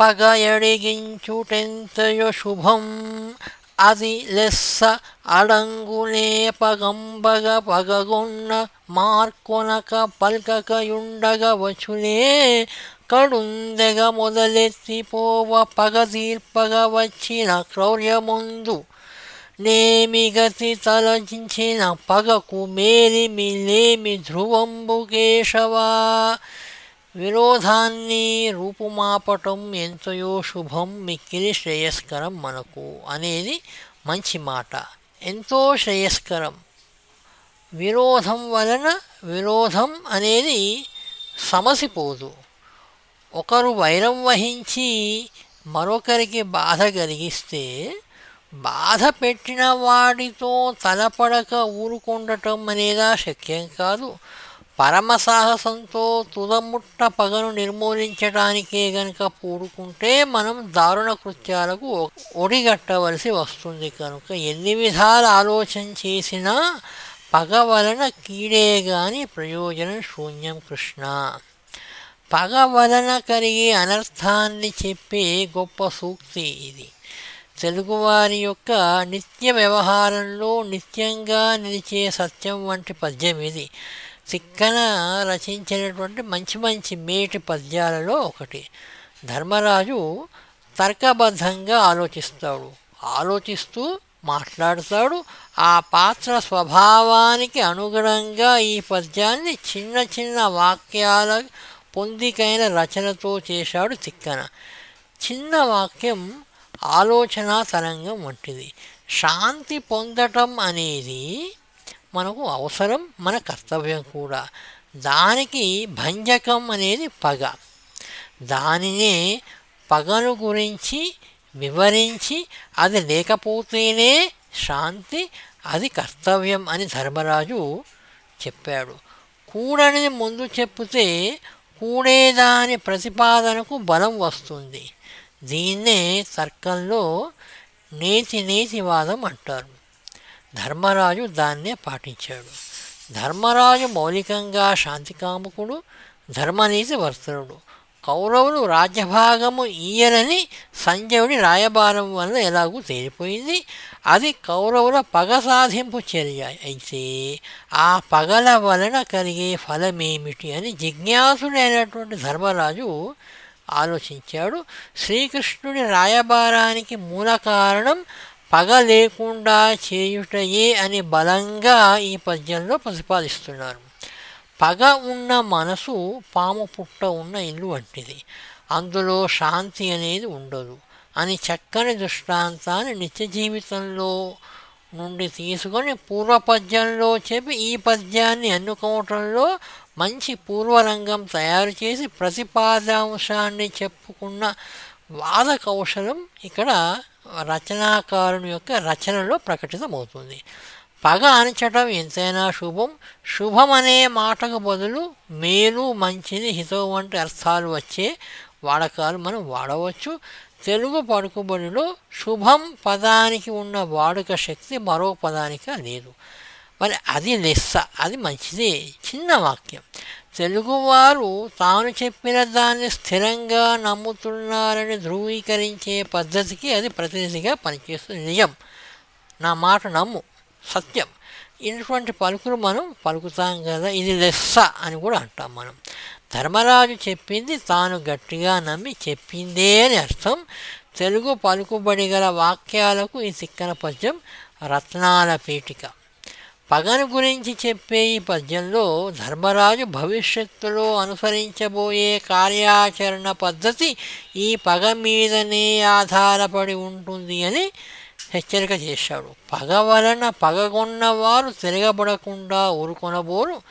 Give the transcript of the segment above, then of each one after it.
పగ ఎడిగించుటెంతయు శుభం. అది లెస్స అడంగునే పగంబగ పగగొన్న మార్కొనక పల్కకయుండగ వచ్చులే కడుందెగ మొదలెత్తిపోవ పగ తీర్పగ వచ్చిన క్రౌర్యముందు. నేమిగతి తలచించిన పగకు మేలిమి మేలిమిలేమి ధ్రువంబు కేశవా. విరోధాన్ని రూపుమాపటం ఎంతయో శుభం మిక్కిలి శ్రేయస్కరం మనకు అనేది మంచి మాట. ఎంతో శ్రేయస్కరం. విరోధం వలన విరోధం అనేది సమసిపోదు. ఒకరు వైరం వహించి మరొకరికి బాధ కలిగిస్తే బాధ పెట్టిన వాడితో తలపడక ఊరుకుండటం అనేదా శక్యం కాదు. పరమ సాహసంతో తుదముట్ట పగను నిర్మూలించడానికే గనుక పూడుకుంటే మనం దారుణ కృత్యాలకు ఒడిగట్టవలసి వస్తుంది కనుక ఎన్ని విధాల ఆలోచన చేసినా పగ వలన కీడే గాని ప్రయోజనం శూన్యం కృష్ణ. పగ వలన కలిగే అనర్థాన్ని చెప్పే గొప్ప సూక్తి ఇది. తెలుగువారి యొక్క నిత్య వ్యవహారంలో నిత్యంగా నిలిచే సత్యం వంటి పద్యం ఇది. తిక్కన రచించినటువంటి మంచి మంచి మేటి పద్యాలలో ఒకటి. ధర్మరాజు తర్కబద్ధంగా ఆలోచిస్తాడు. ఆలోచిస్తూ మాట్లాడతాడు. ఆ పాత్ర స్వభావానికి అనుగుణంగా ఈ పద్యాన్ని చిన్న చిన్న వాక్యాల పొందికైన రచనతో చేశాడు తిక్కన. చిన్న వాక్యం ఆలోచన తరంగం వంటిది. శాంతి పొందటం అనేది మనకు అవసరం మన కర్తవ్యం కూడా. దానికి భంజకం అనేది పగ. దానినే పగను గురించి వివరించి అది లేకపోతేనే శాంతి అది కర్తవ్యం అని ధర్మరాజు చెప్పాడు. కూడని ముందు చెప్తే కూడేదాని ప్రతిపాదనకు బలం వస్తుంది. దీన్నే తర్కంలో నేతి నేతివాదం అంటారు. ధర్మరాజు దాన్నే పాటించాడు. ధర్మరాజు మౌలికంగా శాంతికాముకుడు ధర్మనీతి వర్తనుడు కౌరవులు రాజ్యభాగము ఈయనని సంజయుడి రాయబారం వల్ల ఎలాగూ తేలిపోయింది. అది కౌరవుల పగ సాధింపు చర్య. అయితే ఆ పగల వలన కలిగే ఫలమేమిటి అని జిజ్ఞాసుడైనటువంటి ధర్మరాజు ఆలోచించాడు. శ్రీకృష్ణుడి రాయబారానికి మూల కారణం పగ లేకుండా చేయుటయే అని బలంగా ఈ పద్యంలో ప్రతిపాదిస్తున్నారు. పగ ఉన్న మనసు పాము పుట్ట ఉన్న ఇల్లు వంటిది. అందులో శాంతి అనేది ఉండదు. అని చక్కని దృష్టాంతాన్ని నిత్య జీవితంలో నుండి తీసుకొని పూర్వ పద్యంలో చెప్పి ఈ పద్యాన్ని ఎన్నుకోవటంలో మంచి పూర్వరంగం తయారు చేసి ప్రతిపాదాంశాన్ని చెప్పుకున్న వాద కౌశలం ఇక్కడ రచనాకారుని యొక్క రచనలో ప్రకటితమవుతుంది. పగ అణచటం ఎంతైనా శుభం. శుభం అనే మాటకు బదులు మేలు మంచిది హితం వంటి అర్థాలు వచ్చే వాడకాలు మనం వాడవచ్చు. తెలుగు పడుకుబడిలో శుభం పదానికి ఉన్న వాడుక శక్తి మరో పదానికి లేదు. మరి అది లెస్స అది మంచిదే. చిన్న వాక్యం. తెలుగువారు తాను చెప్పిన దాన్ని స్థిరంగా నమ్ముతున్నారని ధృవీకరించే పద్ధతికి అది ప్రతినిధిగా పనిచేస్తుంది. నిజం. నా మాట నమ్ము. సత్యం. ఇటువంటి పలుకులు మనం పలుకుతాం కదా ఇది లెస్స అని కూడా అంటాం మనం. ధర్మరాజు చెప్పింది తాను గట్టిగా నమ్మి చెప్పిందే అని అర్థం. తెలుగు పలుకుబడి గల వాక్యాలకు ఈ తిక్కన పద్యం రత్నాల పీఠిక. పగను గురించి చెప్పే ఈ పద్యంలో ధర్మరాజు భవిష్యత్తులో అనుసరించబోయే కార్యాచరణ పద్ధతి ఈ పగ మీదనే ఆధారపడి ఉంటుంది అని హెచ్చరిక చేశాడు. పగ వలన పగగొన్నవారు తిరగబడకుండా ఊరుకొనబోరు.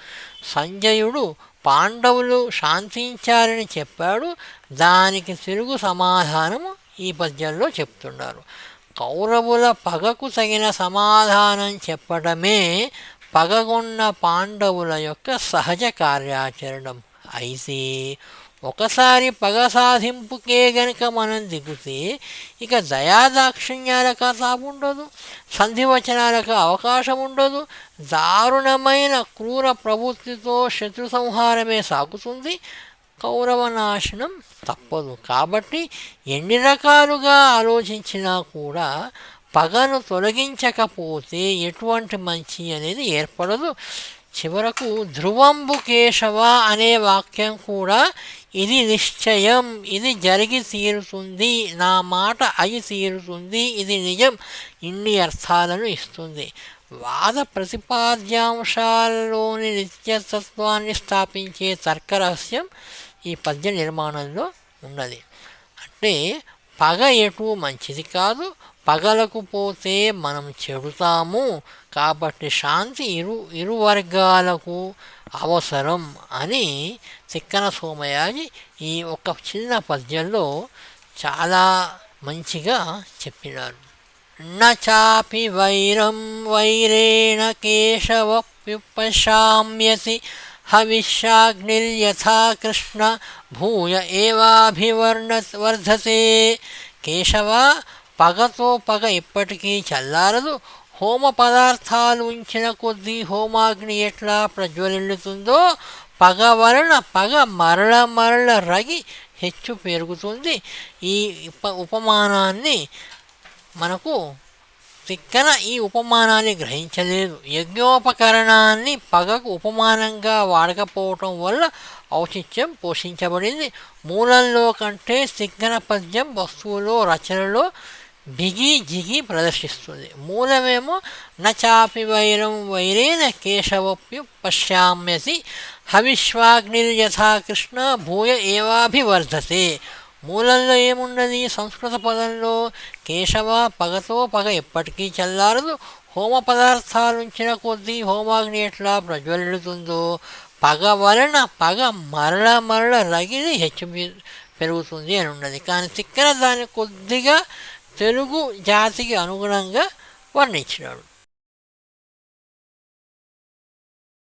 సంజయుడు పాండవులు శాంతించారని చెప్పాడు. దానికి తిరుగు సమాధానము ఈ పద్యంలో చెప్తున్నారు. కౌరవుల పగకు తగిన సమాధానం చెప్పడమే పగగొన్న పాండవుల యొక్క సహజ కార్యాచరణం. అయితే ఒకసారి పగ సాధింపుకే గనుక మనం దిగుతే ఇక దయాదాక్షిణ్యాలకు తాపుండదు సంధివచనాలకు అవకాశం ఉండదు దారుణమైన క్రూర ప్రవృత్తితో శత్రు సంహారమే సాగుతుంది కౌరవనాశనం తప్పదు. కాబట్టి ఎన్ని రకాలుగా ఆలోచించినా కూడా పగను తొలగించకపోతే ఎటువంటి మంచి అనేది ఏర్పడదు. చివరకు ధ్రువంబు కేశవ అనే వాక్యం కూడా ఇది నిశ్చయం ఇది జరిగి తీరుతుంది నా మాట అయి తీరుతుంది ఇది నిజం ఇన్ని అర్థాలను ఇస్తుంది. వాద ప్రతిపాద్యాంశాలలోని నిత్యతత్వాన్ని స్థాపించే తర్కరహస్యం ఈ పద్య నిర్మాణంలో ఉన్నది. అంటే పగ ఎటు మంచిది కాదు పగలకు పోతే మనం చెడుతాము కాబట్టి శాంతి ఇరు ఇరు వర్గాలకు అవసరం అని తిక్కన సోమయాజి ఈ ఒక చిన్న పద్యంలో చాలా మంచిగా చెప్పినారు. నాపి వైరం వైరేణ కేశవప్యుపశామ్యసి హవిష్యాగ్నిర్యథా కృష్ణ భూయ ఏవాభివర్ణ వర్ధతే కేశవ పగతో పగ ఇప్పటికీ చల్లారదు। హోమ పదార్థాలు ఉంచిన కొద్దీ హోమాగ్ని ఎట్లా ప్రజ్వలిల్లుతుందో పగ వలన పగ మరల మరల రగి హెచ్చు పెరుగుతుంది. ఈ ఉపమానాన్ని మనకు తిక్కన ఈ ఉపమానాన్ని గ్రహించలేదు. యజ్ఞోపకరణాన్ని పగకు ఉపమానంగా వాడకపోవటం వల్ల ఔచిత్యం పోషించబడింది. మూలంలో కంటే తిక్కన పద్యం వస్తువులో రచనలో బిగి జిగి ప్రదర్శిస్తుంది. మూలమేమో నచాపి వైరం వైరేన కేశవప్యు పశ్యామ్యసి హవిశ్వాగ్నిర్యథా కృష్ణ భూయ ఏవాభివర్ధతే. మూలంలో ఏమున్నది సంస్కృత పదంలో కేశవ పగతో పగ ఎప్పటికీ చల్లారదు. హోమ పదార్థాలుంచిన కొద్దీ హోమాగ్ని ఎట్లా ప్రజ్వలిడుతుందో పగ వలన పగ మరల మరల రగిలి హెచ్చు పెరుగుతుంది అని ఉన్నది. కానీ తిక్కన దాన్ని కొద్దిగా తెలుగు జాతికి అనుగుణంగా వర్ణించినాడు.